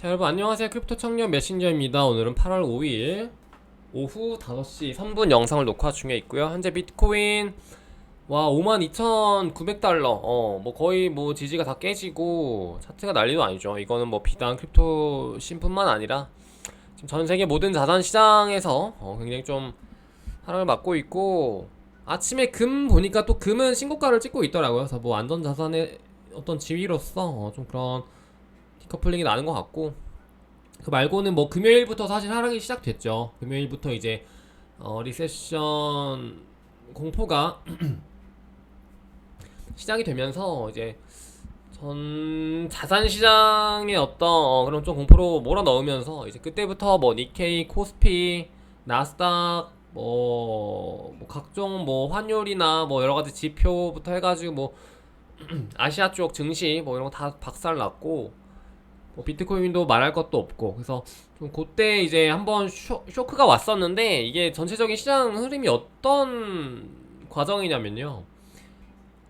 자 여러분 안녕하세요. 크립토 청년 메신저입니다. 오늘은 8월 5일 오후 5시 3분 영상을 녹화 중에 있고요. 현재 비트코인 와 52,900달러. 어 뭐 거의 뭐 지지가 다 깨지고 차트가 난리도 아니죠. 이거는 뭐 비단 크립토 신뿐만 아니라 지금 전 세계 모든 자산 시장에서 어, 굉장히 좀 하락을 맞고 있고 아침에 금 보니까 또 금은 신고가를 찍고 있더라고요. 그래서 뭐 안전 자산의 어떤 지위로서 어, 좀 그런 디 커플링이 나는 것 같고 그 말고는 뭐 금요일부터 사실 하락이 시작됐죠. 금요일부터 이제 어, 리세션 공포가 시작이 되면서 이제 전 자산 시장의 어떤 어, 그런 좀 공포로 몰아 넣으면서 이제 그때부터 뭐 니케이, 코스피, 나스닥 뭐, 뭐 각종 뭐 환율이나 뭐 여러 가지 지표부터 해가지고 뭐 아시아 쪽 증시 뭐 이런 거 다 박살 났고 뭐 비트코인도 말할 것도 없고. 그래서 좀 그때 이제 한번 쇼, 쇼크가 왔었는데 이게 전체적인 시장 흐름이 어떤 과정이냐면요.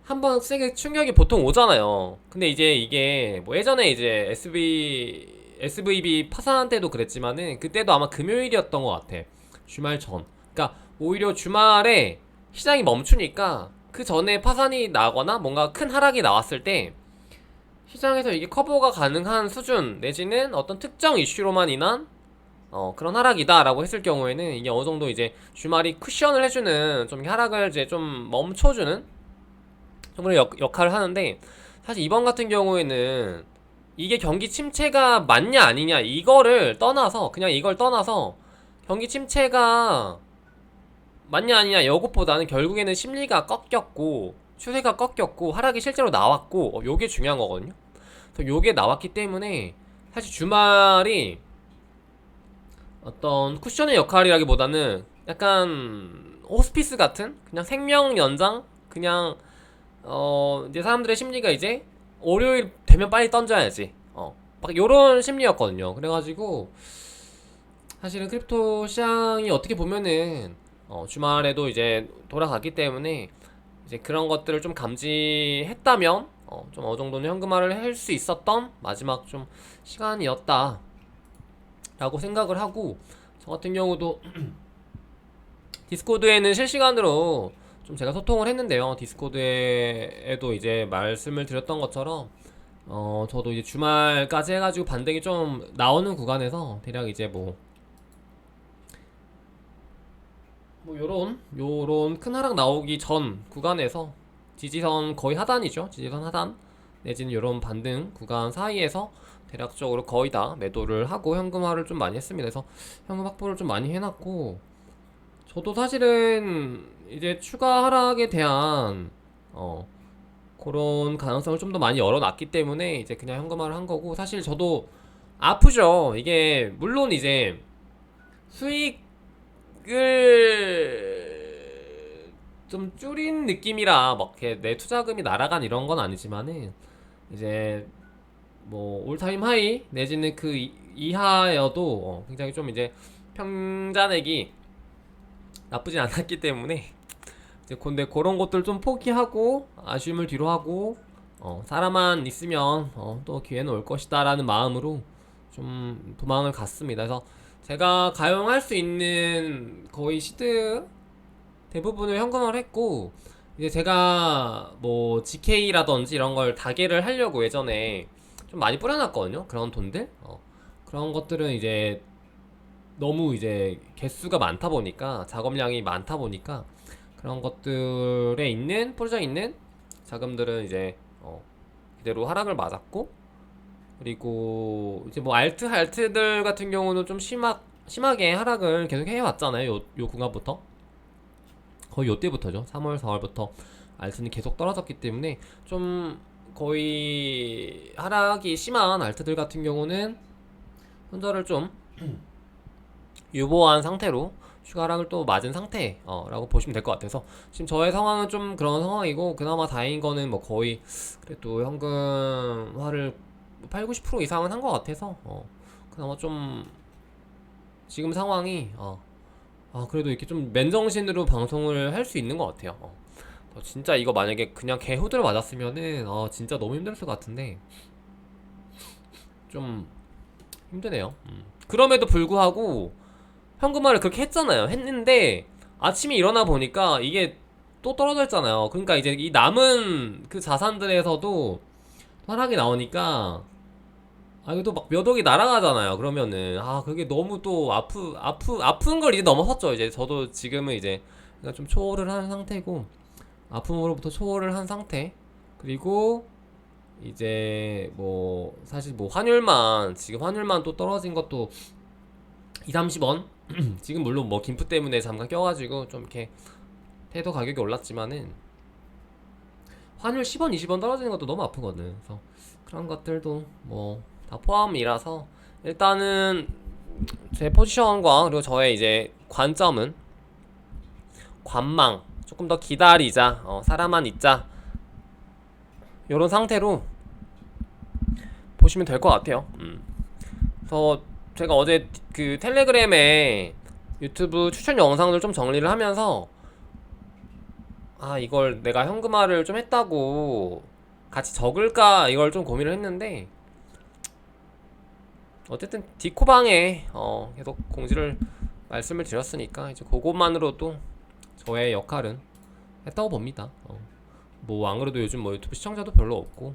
한번 세게 충격이 보통 오잖아요. 근데 이제 이게 뭐 예전에 이제 SB SVB 파산 때도 그랬지만은 그때도 아마 금요일이었던 것 같아. 주말 전. 그러니까 오히려 주말에 시장이 멈추니까 그 전에 파산이 나거나 뭔가 큰 하락이 나왔을 때 시장에서 이게 커버가 가능한 수준 내지는 어떤 특정 이슈로만 인한 어, 그런 하락이다라고 했을 경우에는 이게 어느 정도 이제 주말이 쿠션을 해주는 좀 하락을 이제 좀 멈춰주는 좀 그런 역, 역할을 하는데 사실 이번 같은 경우에는 이게 경기 침체가 맞냐 아니냐 이거를 떠나서 그냥 이걸 떠나서 경기 침체가 맞냐 아니냐 이것보다는 결국에는 심리가 꺾였고 추세가 꺾였고 하락이 실제로 나왔고 어, 요게 중요한 거거든요. 그래서 요게 나왔기 때문에 사실 주말이 어떤 쿠션의 역할이라기보다는 약간 호스피스 같은 그냥 생명 연장 그냥 어 이제 사람들의 심리가 이제 월요일 되면 빨리 던져야지 어막 요런 심리였거든요. 그래가지고 사실은 크립토 시장이 어떻게 보면은 어, 주말에도 이제 돌아갔기 때문에 이제 그런 것들을 좀 감지했다면 어, 좀 어느 정도는 현금화를 할 수 있었던 마지막 좀 시간이었다. 라고 생각을 하고 저 같은 경우도 디스코드에는 실시간으로 좀 제가 소통을 했는데요. 디스코드에도 이제 말씀을 드렸던 것처럼 어 저도 이제 주말까지 해가지고 반등이 좀 나오는 구간에서 대략 이제 뭐 뭐 요런 요런 큰 하락 나오기 전 구간에서 지지선 거의 하단이죠. 지지선 하단 내지는 요런 반등 구간 사이에서 대략적으로 거의 다 매도를 하고 현금화를 좀 많이 했습니다. 그래서 현금 확보를 좀 많이 해놨고 저도 사실은 이제 추가 하락에 대한 어 그런 가능성을 좀 더 많이 열어놨기 때문에 이제 그냥 현금화를 한 거고 사실 저도 아프죠. 이게 물론 이제 수익 을... 좀 줄인 느낌이라 막 내 투자금이 날아간 이런 건 아니지만은 이제 뭐 올타임 하이 내지는 그 이- 이하여도 어, 굉장히 좀 이제 평자액이 나쁘진 않았기 때문에 이제 근데 그런 것들 좀 포기하고 아쉬움을 뒤로 하고 어, 사람만 있으면 어, 또 기회는 올 것이다라는 마음으로 좀 도망을 갔습니다. 그래서 제가 가용할 수 있는 거의 시드 대부분을 현금화를 했고 이제 제가 뭐 GK라든지 이런 걸 다개를 하려고 예전에 좀 많이 뿌려놨거든요. 그런 돈들? 어, 그런 것들은 이제 너무 이제 개수가 많다 보니까 작업량이 많다 보니까 그런 것들에 있는 뿌려져 있는 자금들은 이제 어, 그대로 하락을 맞았고 그리고 이제 뭐 알트 알트들 같은 경우는 좀 심하, 심하게 하락을 계속 해왔잖아요. 요, 요 구간부터. 거의 요 때부터죠. 3월, 4월부터 알트는 계속 떨어졌기 때문에 좀 거의 하락이 심한 알트들 같은 경우는 손절을 좀 유보한 상태로 추가 하락을 또 맞은 상태라고 보시면 될 것 같아서 지금 저의 상황은 좀 그런 상황이고 그나마 다행인 거는 뭐 거의 그래도 현금화를 8, 90% 이상은 한 것 같아서 어, 그나마 좀 지금 상황이 어, 아 그래도 이렇게 좀 맨정신으로 방송을 할 수 있는 것 같아요. 어. 어, 진짜 이거 만약에 그냥 개후들 맞았으면은 어, 진짜 너무 힘들었을 것 같은데 좀 힘드네요. 음. 그럼에도 불구하고 현금화를 그렇게 했잖아요. 했는데 아침에 일어나 보니까 이게 또 떨어져 있잖아요. 그러니까 이제 이 남은 그 자산들에서도 하락이 나오니까 아 이거 또 막 몇 억이 날아가잖아요. 그러면은 아 그게 너무 또 아프 아프 아픈 걸 이제 넘어섰죠. 이제 저도 지금은 이제 그러니까 좀 초월을 한 상태고 아픔으로부터 초월을 한 상태 그리고 이제 뭐 사실 뭐 환율만 지금 환율만 또 떨어진 것도 2, 30원 지금 물론 뭐 김프 때문에 잠깐 껴가지고 좀 이렇게 태도 가격이 올랐지만은 환율 10원, 20원 떨어지는 것도 너무 아프거든. 그래서 그런 것들도 뭐 다 포함이라서 일단은 제 포지션과 그리고 저의 이제 관점은 관망 조금 더 기다리자 어, 사람만 있자 요런 상태로 보시면 될 것 같아요. 음. 그래서 제가 어제 그 텔레그램에 유튜브 추천 영상들 좀 정리를 하면서 아 이걸 내가 현금화를 좀 했다고 같이 적을까 이걸 좀 고민을 했는데 어쨌든 디코방에 어 계속 공지를 말씀을 드렸으니까 이제 그것만으로도 저의 역할은 했다고 봅니다. 어. 뭐 아무래도 요즘 뭐 유튜브 시청자도 별로 없고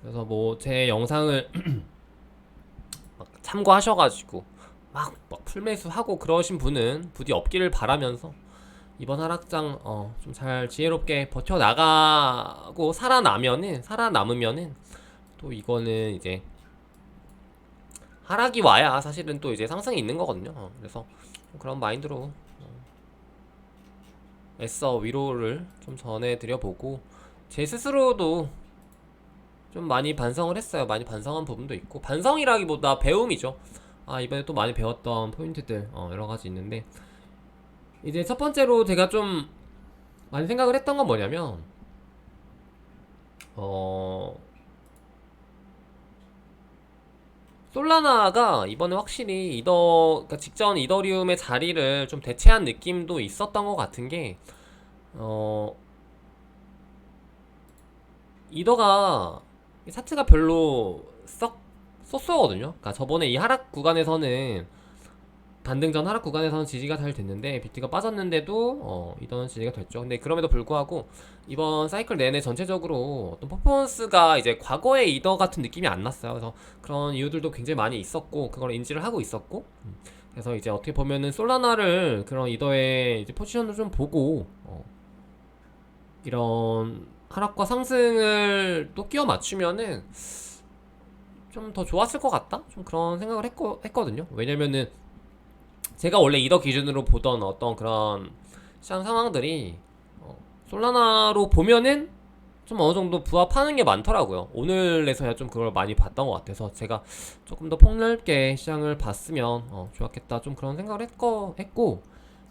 그래서 뭐 제 영상을 막 참고하셔가지고 막, 막 풀매수하고 그러신 분은 부디 없기를 바라면서 이번 하락장 어, 좀 잘 지혜롭게 버텨 나가고 살아나면은 살아남으면은 또 이거는 이제 하락이 와야 사실은 또 이제 상승이 있는 거거든요. 어, 그래서 그런 마인드로 어, 애써 위로를 좀 전해드려 보고 제 스스로도 좀 많이 반성을 했어요. 많이 반성한 부분도 있고 반성이라기보다 배움이죠. 아 이번에 또 많이 배웠던 포인트들 어, 여러 가지 있는데 이제 첫 번째로 제가 좀 많이 생각을 했던 건 뭐냐면 어 솔라나가 이번에 확실히 이더 그러니까 직전 이더리움의 자리를 좀 대체한 느낌도 있었던 것 같은 게 어 이더가 이 사트가 별로 썩 쏘쏘거든요. 그러니까 저번에 이 하락 구간에서는 반등전 하락 구간에서는 지지가 잘 됐는데 비트가 빠졌는데도 어, 이던 지지가 됐죠. 근데 그럼에도 불구하고 이번 사이클 내내 전체적으로 어떤 퍼포먼스가 이제 과거의 이더 같은 느낌이 안 났어요. 그래서 그런 이유들도 굉장히 많이 있었고 그걸 인지를 하고 있었고 음. 그래서 이제 어떻게 보면은 솔라나를 그런 이더의 이제 포지션을 좀 보고 어, 이런 하락과 상승을 또 끼워 맞추면은 좀 더 좋았을 것 같다? 좀 그런 생각을 했거, 했거든요. 왜냐면은 제가 원래 이더 기준으로 보던 어떤 그런 시장 상황들이 어, 솔라나로 보면은 좀 어느 정도 부합하는 게 많더라고요. 오늘에서야 좀 그걸 많이 봤던 것 같아서 제가 조금 더 폭넓게 시장을 봤으면 어, 좋았겠다. 좀 그런 생각을 했고, 했고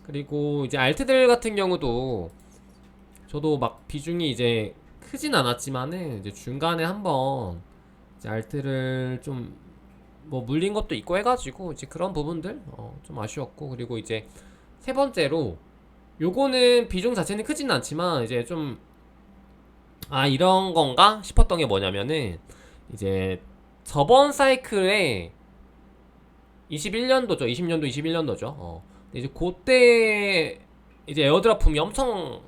그리고 이제 알트들 같은 경우도 저도 막 비중이 이제 크진 않았지만은 이제 중간에 한번 이제 알트를 좀 뭐 물린 것도 있고 해가지고 이제 그런 부분들 어, 좀 아쉬웠고 그리고 이제 세 번째로 요거는 비중 자체는 크진 않지만 이제 좀 아 이런 건가 싶었던 게 뭐냐면은 이제 저번 사이클에 21년도죠. 20년도 21년도죠. 어. 이제 그때 이제 에어드랍 붐이 엄청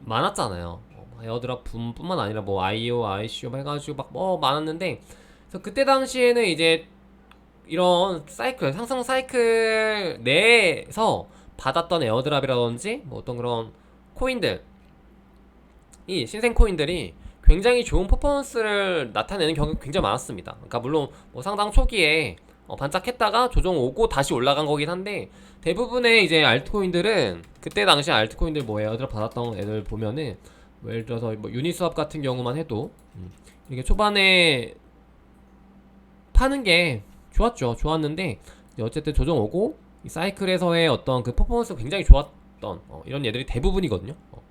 많았잖아요. 어, 에어드랍 붐뿐만 아니라 뭐 IO, ICO 해가지고 막 뭐 많았는데 그래서 그때 당시에는 이제 이런 사이클 상승 사이클 내에서 받았던 에어드랍이라든지 뭐 어떤 그런 코인들 이 신생 코인들이 굉장히 좋은 퍼포먼스를 나타내는 경우가 굉장히 많았습니다. 그러니까 물론 뭐 상당 초기에 어, 반짝했다가 조정 오고 다시 올라간 거긴 한데 대부분의 이제 알트코인들은 그때 당시 알트코인들 뭐 에어드랍 받았던 애들 보면은 뭐 예를 들어서 뭐 유니스왑 같은 경우만 해도 음, 이게 초반에 파는 게 좋았죠. 좋았는데 어쨌든 조정 오고 이 사이클에서의 어떤 그 퍼포먼스가 굉장히 좋았던 어, 이런 얘들이 대부분이거든요. 어.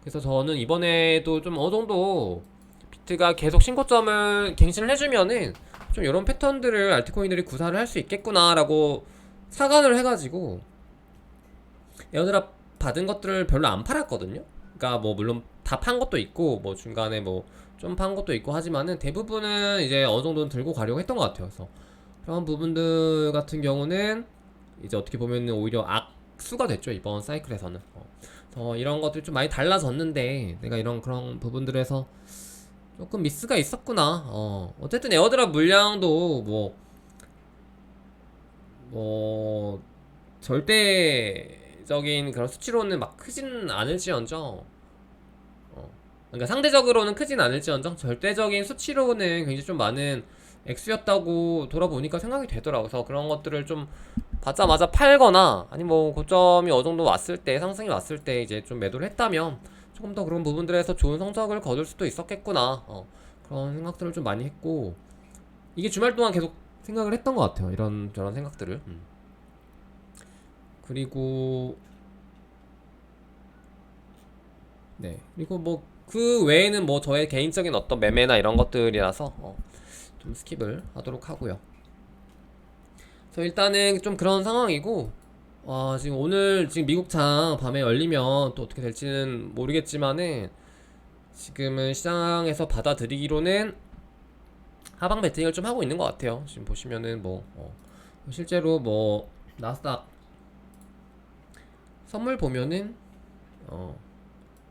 그래서 저는 이번에도 좀 어느 정도 비트가 계속 신고점을 갱신을 해주면은 좀 이런 패턴들을 알트코인들이 구사를 할 수 있겠구나라고 사관을 해가지고 에어드랍 받은 것들을 별로 안 팔았거든요. 그러니까 뭐 물론 다 판 것도 있고 뭐 중간에 뭐 좀 판 것도 있고 하지만은 대부분은 이제 어느 정도는 들고 가려고 했던 것 같아요. 그래서 그런 부분들 같은 경우는 이제 어떻게 보면은 오히려 악수가 됐죠 이번 사이클에서는 어. 그래서 이런 것들이 좀 많이 달라졌는데 내가 이런 그런 부분들에서 조금 미스가 있었구나 어. 어쨌든 에어드랍 물량도 뭐 뭐 절대적인 그런 수치로는 막 크진 않을지언정 어. 그러니까 상대적으로는 크진 않을지언정 절대적인 수치로는 굉장히 좀 많은 액수였다고 돌아보니까 생각이 되더라고요. 그래서 그런 것들을 좀 받자마자 팔거나 아니 뭐 고점이 어느 정도 왔을 때 상승이 왔을 때 이제 좀 매도를 했다면 조금 더 그런 부분들에서 좋은 성적을 거둘 수도 있었겠구나 어, 그런 생각들을 좀 많이 했고 이게 주말 동안 계속 생각을 했던 것 같아요. 이런 저런 생각들을 음. 그리고 네 그리고 뭐 그 외에는 뭐 저의 개인적인 어떤 매매나 이런 것들이라서 어, 좀 스킵을 하도록 하고요. 그래서 일단은 좀 그런 상황이고 와 지금 오늘 지금 미국장 밤에 열리면 또 어떻게 될지는 모르겠지만은 지금은 시장에서 받아들이기로는 하방 베팅을 좀 하고 있는 것 같아요. 지금 보시면은 뭐 어, 실제로 뭐 나스닥 선물 보면은 어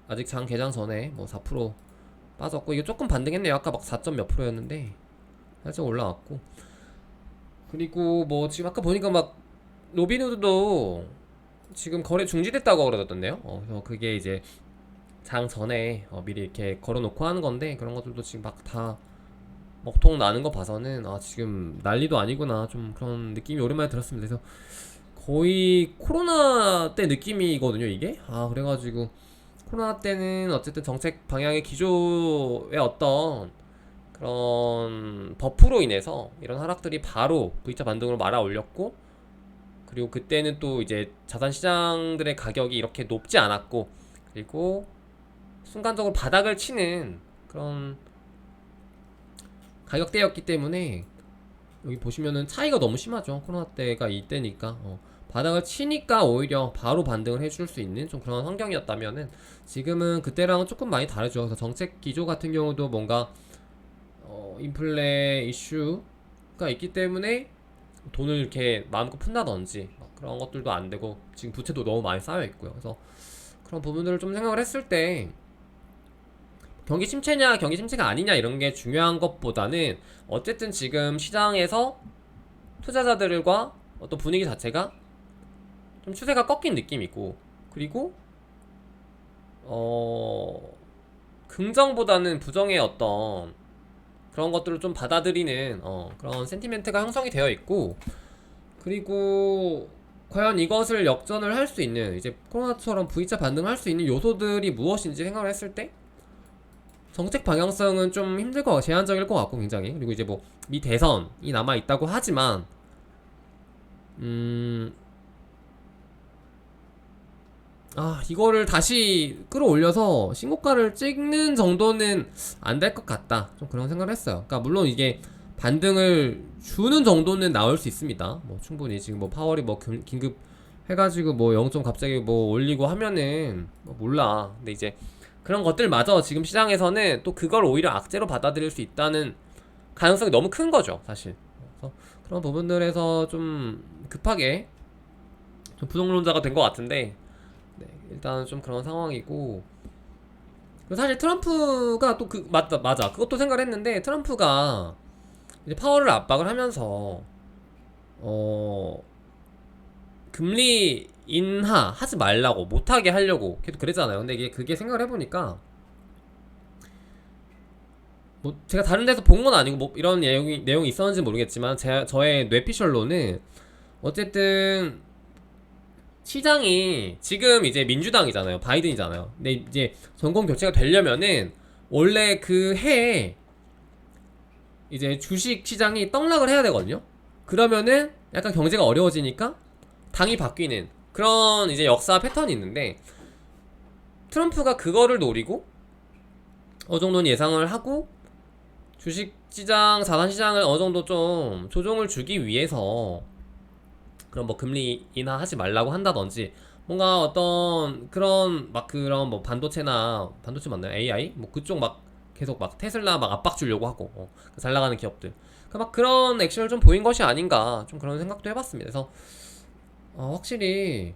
아직 장 개장 전에 뭐 4% 빠졌고 이게 조금 반등했네요. 아까 막 4점 몇 프로였는데 살짝 올라왔고 그리고 뭐 지금 아까 보니까 막 로빈후드도 지금 거래 중지됐다고 그러던데요. 어, 그래서 그게 이제 장 전에 어, 미리 이렇게 걸어놓고 하는 건데 그런 것들도 지금 막 다 먹통 나는 거 봐서는 아 지금 난리도 아니구나 좀 그런 느낌이 오랜만에 들었습니다. 그래서 거의 코로나 때 느낌이거든요 이게. 아 그래가지고 코로나 때는 어쨌든 정책 방향의 기조의 어떤 그런 버프로 인해서 이런 하락들이 바로 V자 반등으로 말아 올렸고 그리고 그때는 또 이제 자산 시장들의 가격이 이렇게 높지 않았고 그리고 순간적으로 바닥을 치는 그런 가격대였기 때문에 여기 보시면은 차이가 너무 심하죠. 코로나 때가 이때니까. 어, 바닥을 치니까 오히려 바로 반등을 해줄 수 있는 좀 그런 환경이었다면은 지금은 그때랑은 조금 많이 다르죠. 그래서 정책 기조 같은 경우도 뭔가 어, 인플레 이슈가 있기 때문에 돈을 이렇게 마음껏 푼다든지 막 그런 것들도 안 되고 지금 부채도 너무 많이 쌓여 있고요. 그래서 그런 부분들을 좀 생각을 했을 때 경기 침체냐 경기 침체가 아니냐 이런 게 중요한 것보다는 어쨌든 지금 시장에서 투자자들과 어떤 분위기 자체가 좀 추세가 꺾인 느낌이고 그리고 어 긍정보다는 부정의 어떤 그런 것들을 좀 받아들이는 어, 그런 센티멘트가 형성이 되어 있고 그리고 과연 이것을 역전을 할 수 있는 이제 코로나처럼 V자 반등을 할수 있는 요소들이 무엇인지 생각을 했을 때 정책 방향성은 좀 힘들 거 제한적일 것 같고 굉장히 그리고 이제 뭐 미 대선이 남아 있다고 하지만 음. 아, 이거를 다시 끌어올려서 신고가를 찍는 정도는 안 될 것 같다. 좀 그런 생각을 했어요. 그러니까 물론 이게 반등을 주는 정도는 나올 수 있습니다. 뭐 충분히 지금 뭐 파월이 뭐 금- 긴급 해가지고 뭐 0점 갑자기 뭐 올리고 하면은 뭐 몰라. 근데 이제 그런 것들마저 지금 시장에서는 또 그걸 오히려 악재로 받아들일 수 있다는 가능성이 너무 큰 거죠, 사실. 그래서 그런 부분들에서 좀 급하게 좀 부동론자가 된 것 같은데 네, 일단 좀 그런 상황이고 사실 트럼프가 또 그 맞다 맞아 그것도 생각을 했는데 트럼프가 이제 파월을 압박을 하면서 어 금리 인하 하지 말라고 못하게 하려고 계속 그랬잖아요. 근데 이게 그게 생각을 해보니까 뭐 제가 다른 데서 본 건 아니고 뭐 이런 내용이 내용이 있었는지 모르겠지만 제 저의 뇌피셜로는 어쨌든 시장이 지금 이제 민주당이잖아요. 바이든이잖아요. 근데 이제 정권 교체가 되려면은 원래 그 해에 이제 주식 시장이 떡락을 해야 되거든요. 그러면은 약간 경제가 어려워지니까 당이 바뀌는 그런 이제 역사 패턴이 있는데 트럼프가 그거를 노리고 어느 정도는 예상을 하고 주식 시장, 자산 시장을 어느 정도 좀 조정을 주기 위해서 그런 뭐 금리 인하하지 말라고 한다든지 뭔가 어떤 그런 막 그런 뭐 반도체나 반도체 맞나요? AI 뭐 그쪽 막 계속 막 테슬라 막 압박 주려고 하고 어, 잘 나가는 기업들 그 막 그런 액션을 좀 보인 것이 아닌가 좀 그런 생각도 해봤습니다. 그래서 어, 확실히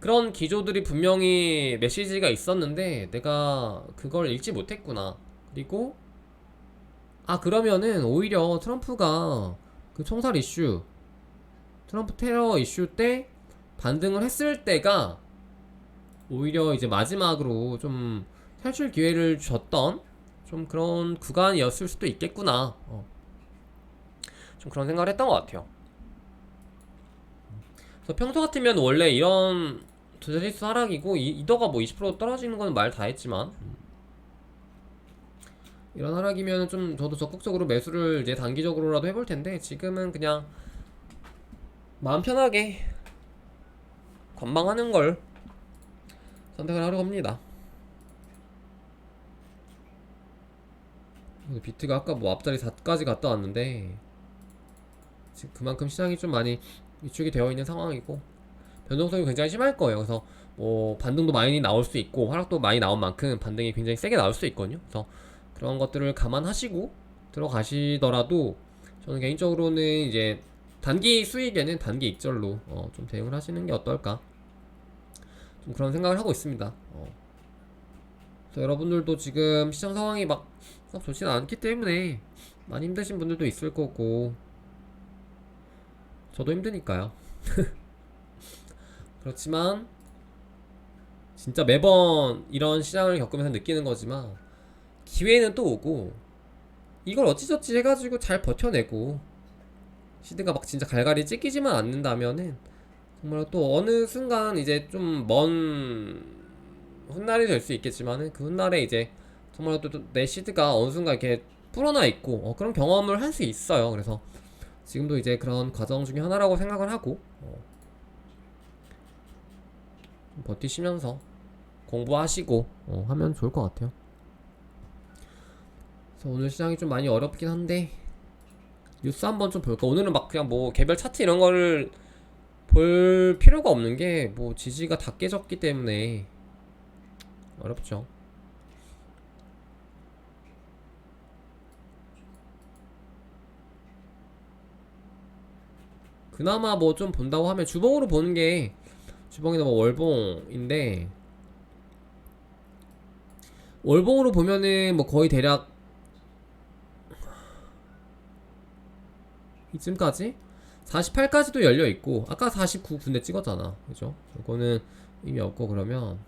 그런 기조들이 분명히 메시지가 있었는데 내가 그걸 읽지 못했구나. 그리고 아 그러면은 오히려 트럼프가 그 총살 이슈 트럼프 테러 이슈 때 반등을 했을 때가 오히려 이제 마지막으로 좀 탈출 기회를 줬던 좀 그런 구간이었을 수도 있겠구나. 어. 좀 그런 생각을 했던 것 같아요. 그래서 평소 같으면 원래 이런 두자릿수 하락이고 이, 이더가 뭐 20% 떨어지는 건 말 다 했지만 음. 이런 하락이면 좀 저도 적극적으로 매수를 이제 단기적으로라도 해볼 텐데 지금은 그냥 마음 편하게 관망하는 걸 선택을 하려고 합니다. 비트가 아까 뭐 앞자리 4까지 갔다 왔는데 지금 그만큼 시장이 좀 많이 위축이 되어 있는 상황이고 변동성이 굉장히 심할 거예요. 그래서 뭐 반등도 많이 나올 수 있고 하락도 많이 나온 만큼 반등이 굉장히 세게 나올 수 있거든요. 그래서 그런 것들을 감안하시고 들어가시더라도 저는 개인적으로는 이제 단기 수익에는 단기 익절로 어, 좀 대응을 하시는 게 어떨까 좀 그런 생각을 하고 있습니다. 어. 그래서 여러분들도 지금 시장 상황이 막썩 좋지는 않기 때문에 많이 힘드신 분들도 있을 거고 저도 힘드니까요. 그렇지만 진짜 매번 이런 시장을 겪으면서 느끼는 거지만 기회는 또 오고 이걸 어찌저찌 해가지고 잘 버텨내고 시드가 막 진짜 갈갈이 찢기지만 않는다면은 정말 또 어느 순간 이제 좀 먼 훗날이 될 수 있겠지만은 그 훗날에 이제 정말 또 내 시드가 어느 순간 이렇게 불어나 있고 어, 그런 경험을 할 수 있어요. 그래서 지금도 이제 그런 과정 중에 하나라고 생각을 하고 어, 좀 버티시면서 공부하시고 어, 하면 좋을 것 같아요. 그래서 오늘 시장이 좀 많이 어렵긴 한데 뉴스 한번 좀 볼까? 오늘은 막 그냥 뭐 개별 차트 이런 거를 볼 필요가 없는 게 뭐 지지가 다 깨졌기 때문에 어렵죠. 그나마 뭐 좀 본다고 하면 주봉으로 보는 게 주봉이나 뭐 월봉인데 월봉으로 보면은 뭐 거의 대략 이쯤까지? 48까지도 열려 있고 아까 49 군데 찍었잖아. 그죠? 이거는 의미 없고 그러면.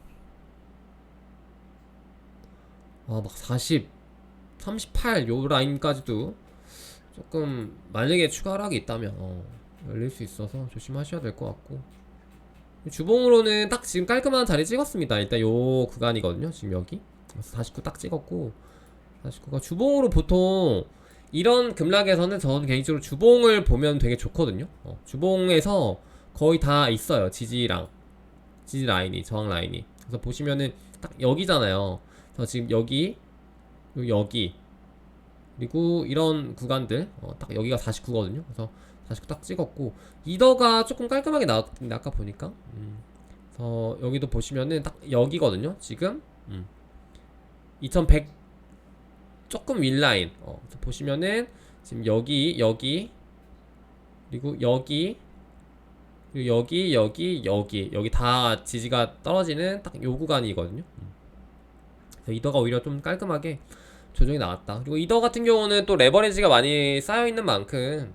아막 40 38 요 라인까지도 조금 만약에 추가 하락이 있다면 어, 열릴 수 있어서 조심하셔야 될 것 같고. 주봉으로는 딱 지금 깔끔한 자리 찍었습니다. 일단 요 구간이거든요 지금 여기. 49 딱 찍었고 49가 주봉으로 보통 이런 급락에서는 저는 개인적으로 주봉을 보면 되게 좋거든요. 어, 주봉에서 거의 다 있어요. 지지랑 지지 라인이 저항 라인이. 그래서 보시면은 딱 여기잖아요. 그래서 지금 여기 여기 그리고 이런 구간들 어, 딱 여기가 49거든요. 그래서 49 딱 찍었고 이더가 조금 깔끔하게 나왔는데 아까 보니까 음. 그래서 여기도 보시면은 딱 여기거든요. 지금 음. 2100 조금 윗라인. 어, 보시면은 지금 여기 여기 그리고 여기 그리고 여기 여기 여기. 여기 다 지지가 떨어지는 딱 요 구간이거든요. 이더가 오히려 좀 깔끔하게 조정이 나왔다. 그리고 이더 같은 경우는 또 레버리지가 많이 쌓여 있는 만큼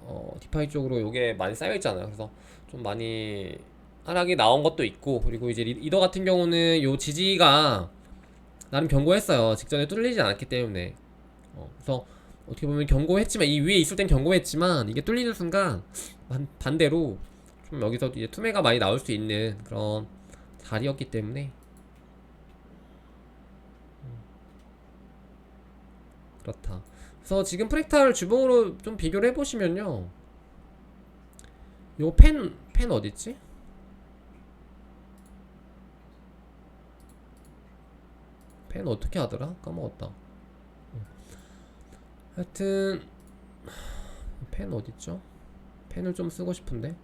어, 디파이 쪽으로 요게 많이 쌓여 있잖아요. 그래서 좀 많이 하락이 나온 것도 있고 그리고 이제 리- 이더 같은 경우는 요 지지가 나름 경고했어요. 직전에 뚫리지 않았기 때문에. 어, 그래서 어떻게 보면 경고했지만 이 위에 있을 땐 경고했지만 이게 뚫리는 순간 반, 반대로 좀 여기서 이제 투매가 많이 나올 수 있는 그런 자리였기 때문에 음, 그렇다. 그래서 지금 프랙탈 주봉으로 좀 비교를 해보시면요. 요 펜, 펜 어딨지? 펜 어떻게 하더라? 까먹었다. 음. 하여튼 펜 어딨죠? 펜을 좀 쓰고 싶은데.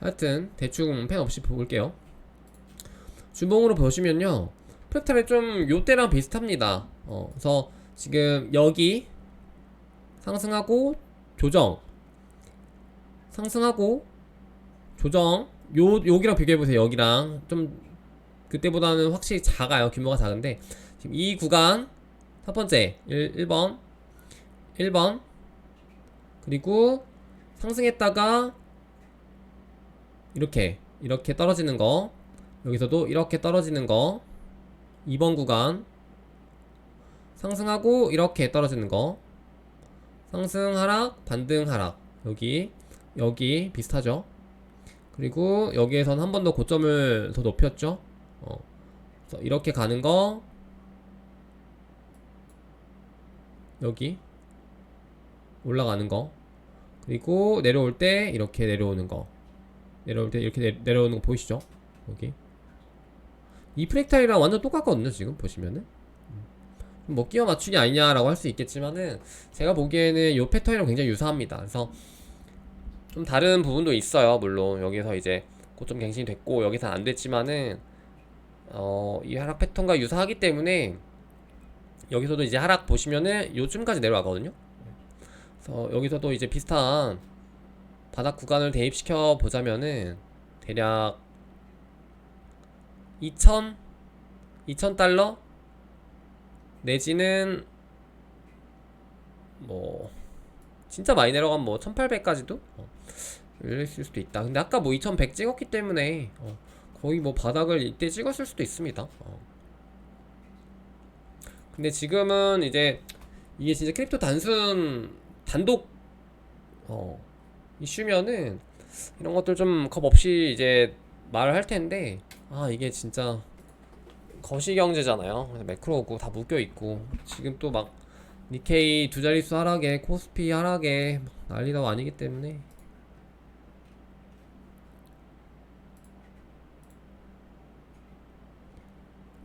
하여튼 대충 펜 없이 볼게요. 주봉으로 보시면요. 프랙탈이 좀 요때랑 비슷합니다. 어, 그래서 지금 여기 상승하고 조정 상승하고 조정 요 여기랑 비교해 보세요. 여기랑. 좀 그때보다는 확실히 작아요. 규모가 작은데. 지금 이 구간 첫 번째 1, 1번 1번. 그리고 상승했다가 이렇게 이렇게 떨어지는 거. 여기서도 이렇게 떨어지는 거. 2번 구간. 상승하고 이렇게 떨어지는 거. 상승 하락 반등 하락. 여기 여기 비슷하죠? 그리고 여기에선 한 번 더 고점을 더 높였죠? 어. 이렇게 가는 거. 여기. 올라가는 거. 그리고 내려올 때 이렇게 내려오는 거. 내려올 때 이렇게 내, 내려오는 거 보이시죠? 여기. 이 프랙탈이랑 완전 똑같거든요 지금 보시면은. 음. 뭐 끼워 맞추기 아니냐라고 할 수 있겠지만은 제가 보기에는 요 패턴이랑 굉장히 유사합니다. 그래서 좀 다른 부분도 있어요 물론. 여기서 이제 고점 갱신이 됐고 여기서 안 됐지만은 어, 이 하락 패턴과 유사하기 때문에 여기서도 이제 하락 보시면은 요즘까지 내려가거든요. 그래서 여기서도 이제 비슷한 바닥 구간을 대입시켜 보자면은 대략 2,000 2,000달러 내지는 뭐 진짜 많이 내려가면 뭐 1,800까지도? 어, 열릴 수도 있다. 근데 아까 뭐 2,100 찍었기 때문에 어, 거의 뭐 바닥을 이때 찍었을 수도 있습니다. 어. 근데 지금은 이제 이게 진짜 크립토 단순 단독 어, 이슈면은 이런 것들 좀 겁 없이 이제 말을 할 텐데 아 이게 진짜 거시 경제잖아요. 그래서 매크로고 다 묶여 있고 지금 또 막 니케이 두 자릿수 하락에 코스피 하락에 막 난리도 아니기 때문에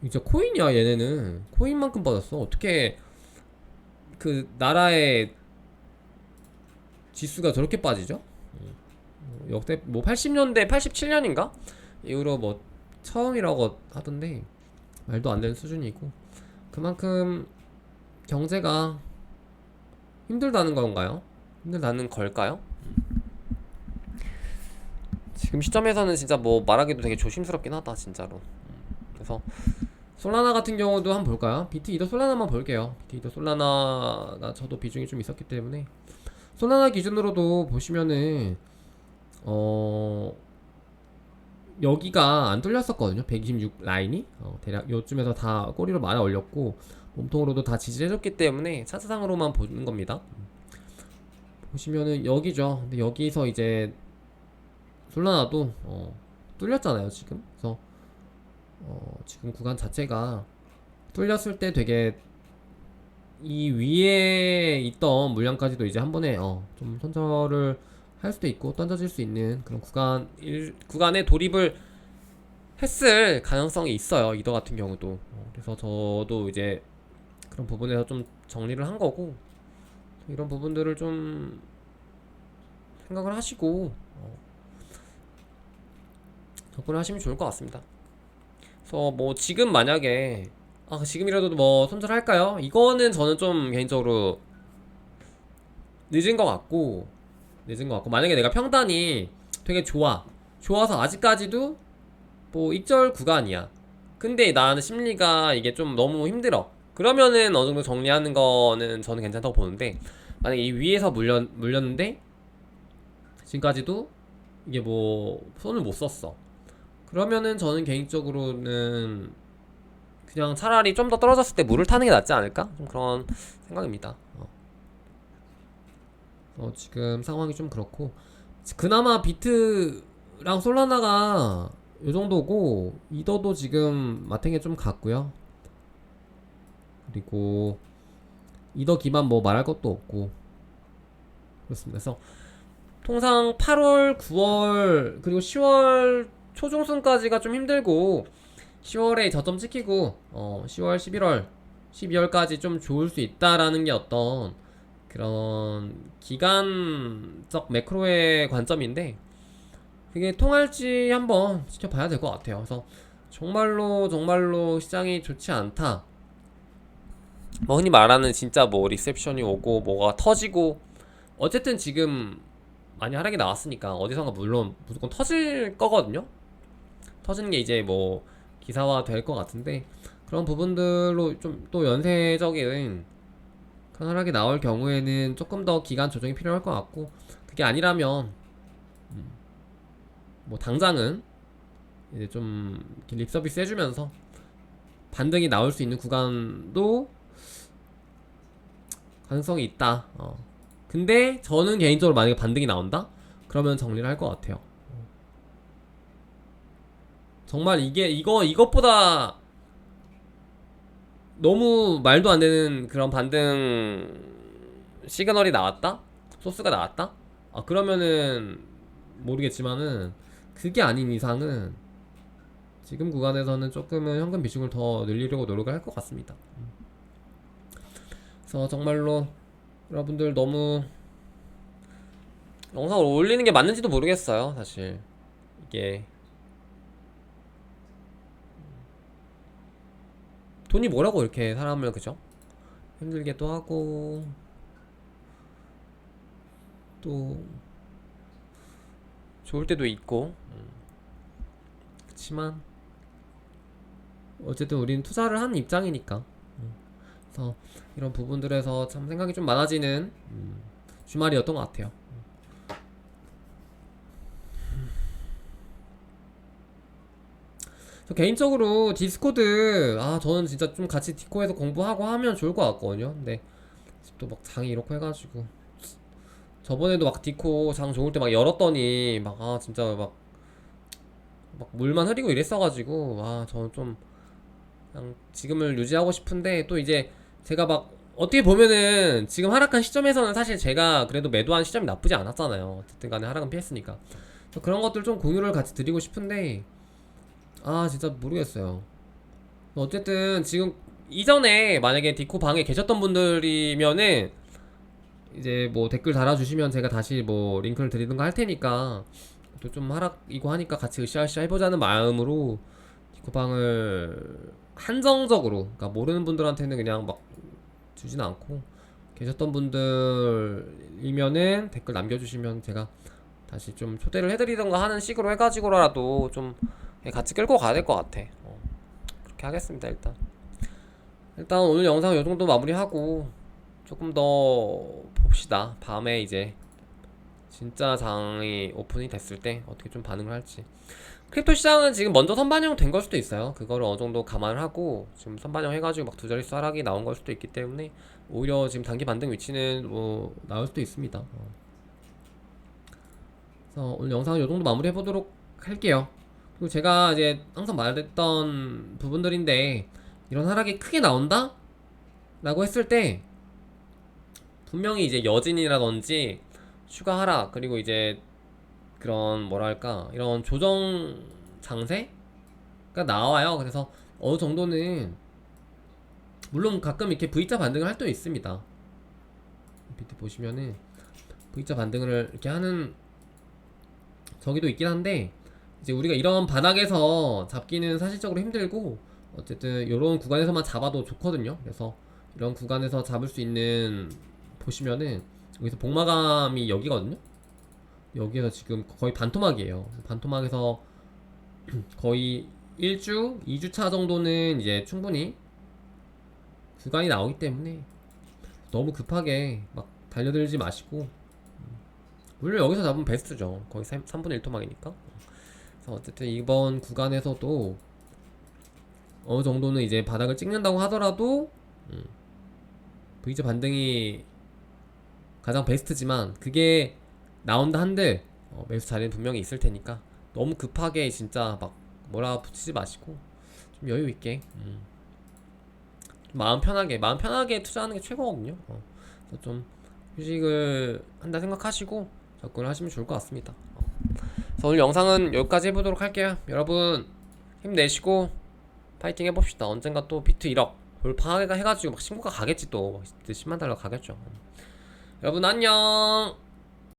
진짜 코인이야 얘네는 코인만큼 빠졌어 어떻게 그 나라의 지수가 저렇게 빠지죠? 음. 역대 뭐 80년대 87년인가 이후로 뭐 처음이라고 하던데 말도 안 되는 수준이고 그만큼 경제가 힘들다는 건가요? 힘들다는 걸까요? 지금 시점에서는 진짜 뭐 말하기도 되게 조심스럽긴 하다 진짜로 음. 그래서 솔라나 같은 경우도 한번 볼까요? 비트 이더 솔라나만 볼게요. 비트 이더 솔라나가 저도 비중이 좀 있었기 때문에. 솔라나 기준으로도 보시면은 어 여기가 안 뚫렸었거든요. 126 라인이? 어, 대략 요쯤에서 다 꼬리로 많이 올렸고 몸통으로도 다 지지해줬기 때문에 차트상으로만 보는 겁니다. 보시면은 여기죠. 근데 여기서 이제 솔라나도 어, 뚫렸잖아요 지금 어, 지금 구간 자체가 뚫렸을 때 되게 이 위에 있던 물량까지도 이제 한 번에 어, 좀 선절을 할 수도 있고 던져질 수 있는 그런 구간 일, 구간에 돌입을 했을 가능성이 있어요 이더 같은 경우도. 어, 그래서 저도 이제 그런 부분에서 좀 정리를 한 거고 이런 부분들을 좀 생각을 하시고 어, 접근을 하시면 좋을 것 같습니다 그래서 뭐 지금 만약에 아 지금이라도 뭐 손절할까요? 이거는 저는 좀 개인적으로 늦은 것 같고 늦은 것 같고 만약에 내가 평단이 되게 좋아 좋아서 아직까지도 뭐 익절 구간이야. 근데 나는 심리가 이게 좀 너무 힘들어. 그러면은 어느 정도 정리하는 거는 저는 괜찮다고 보는데 만약에 이 위에서 물렸, 물렸는데 지금까지도 이게 뭐 손을 못 썼어 그러면은 저는 개인적으로는 그냥 차라리 좀 더 떨어졌을 때 물을 타는 게 낫지 않을까? 좀 그런 생각입니다. 어. 어, 지금 상황이 좀 그렇고 그나마 비트랑 솔라나가 요 정도고 이더도 지금 마탱에 좀 갔고요. 그리고 이더 기반 뭐 말할 것도 없고 그렇습니다. 그래서 통상 8월, 9월 그리고 10월 초중순까지가 좀 힘들고 10월에 저점 찍히고 어 10월, 11월, 12월까지 좀 좋을 수 있다라는 게 어떤 그런 기간적 매크로의 관점인데 그게 통할지 한번 지켜봐야 될 것 같아요. 그래서 정말로 정말로 시장이 좋지 않다. 뭐 흔히 말하는 진짜 뭐 리셉션이 오고 뭐가 터지고 어쨌든 지금 많이 하락이 나왔으니까 어디선가 물론 무조건 터질 거거든요. 터지는 게 이제 뭐 기사화 될 것 같은데 그런 부분들로 좀 또 연쇄적인 큰 하락이 나올 경우에는 조금 더 기간 조정이 필요할 것 같고 그게 아니라면 음, 뭐 당장은 이제 좀 이렇게 립 서비스 해주면서 반등이 나올 수 있는 구간도 가능성이 있다. 어. 근데 저는 개인적으로 만약에 반등이 나온다? 그러면 정리를 할 것 같아요. 정말 이게 이거 이것보다 너무 말도 안 되는 그런 반등 시그널이 나왔다? 소스가 나왔다? 아 그러면은 모르겠지만은 그게 아닌 이상은 지금 구간에서는 조금은 현금 비중을 더 늘리려고 노력을 할 것 같습니다. 음. 그래서 정말로 여러분들 너무 영상을 올리는 게 맞는지도 모르겠어요, 사실. 이게 돈이 뭐라고 이렇게 사람을 그죠? 힘들게 또 하고 또 좋을 때도 있고 음. 그치만 어쨌든 우리는 투자를 하는 입장이니까 음. 그래서 이런 부분들에서 참 생각이 좀 많아지는 음, 주말이었던 것 같아요. 저 개인적으로 디스코드 아 저는 진짜 좀 같이 디코에서 공부하고 하면 좋을 것 같거든요. 근데 또 막 장이 이렇게 해가지고 저번에도 막 디코 장 좋을 때 막 열었더니 막 아 진짜 막 막 물만 흐리고 이랬어가지고 아 저는 좀 그냥 지금을 유지하고 싶은데 또 이제 제가 막 어떻게 보면은 지금 하락한 시점에서는 사실 제가 그래도 매도한 시점이 나쁘지 않았잖아요. 어쨌든 간에 하락은 피했으니까. 그런 것들 좀 공유를 같이 드리고 싶은데 아 진짜 모르겠어요. 어쨌든 지금 이전에 만약에 디코 방에 계셨던 분들이면은 이제 뭐 댓글 달아주시면 제가 다시 뭐 링크를 드리든가 할 테니까 또 좀 하락이고 하니까 같이 으쌰으쌰 해보자는 마음으로 디코 방을 한정적으로 그러니까 모르는 분들한테는 그냥 막 주진 않고 계셨던 분들이면은 댓글 남겨주시면 제가 다시 좀 초대를 해드리던가 하는 식으로 해가지고라도 좀 같이 끌고 가야 될 것 같아. 어, 그렇게 하겠습니다 일단. 일단 오늘 영상 요 정도 마무리하고 조금 더 봅시다. 밤에 이제 진짜 장이 오픈이 됐을 때 어떻게 좀 반응을 할지. 크립토 시장은 지금 먼저 선반영 된 걸 수도 있어요. 그거를 어느 정도 감안을 하고 지금 선반영 해가지고 막 두 자릿수 하락이 나온 걸 수도 있기 때문에 오히려 지금 단기 반등 위치는 뭐 나올 수도 있습니다. 어. 그래서 오늘 영상은 요 정도 마무리 해보도록 할게요. 그리고 제가 이제 항상 말했던 부분들인데 이런 하락이 크게 나온다? 라고 했을 때 분명히 이제 여진이라든지 추가 하락 그리고 이제 그런 뭐랄까 이런 조정 장세가 나와요. 그래서 어느 정도는 물론 가끔 이렇게 V자 반등을 할 때도 있습니다. 밑에 보시면은 V자 반등을 이렇게 하는 저기도 있긴 한데 이제 우리가 이런 바닥에서 잡기는 사실적으로 힘들고 어쨌든 이런 구간에서만 잡아도 좋거든요. 그래서 이런 구간에서 잡을 수 있는 보시면은 여기서 복마감이 여기거든요. 여기에서 지금 거의 반토막이에요. 반토막에서 거의 1주, 2주차 정도는 이제 충분히 구간이 나오기 때문에 너무 급하게 막 달려들지 마시고 물론 여기서 잡으면 베스트죠. 거의 3, 3분의 1토막이니까. 어쨌든 이번 구간에서도 어느 정도는 이제 바닥을 찍는다고 하더라도 음, V자 반등이 가장 베스트지만 그게 나온다 한들 어, 매수 자리는 분명히 있을 테니까 너무 급하게 진짜 막 뭐라 붙이지 마시고 좀 여유 있게 음. 좀 마음 편하게 마음 편하게 투자하는 게 최고거든요. 어. 좀 휴식을 한다 생각하시고 접근을 하시면 좋을 것 같습니다. 어. 그래서 오늘 영상은 여기까지 해보도록 할게요. 여러분 힘내시고 파이팅 해봅시다. 언젠가 또 비트 1억 돌파해가지고 막 신고가 가겠지 또 10만 달러 가겠죠. 여러분 안녕.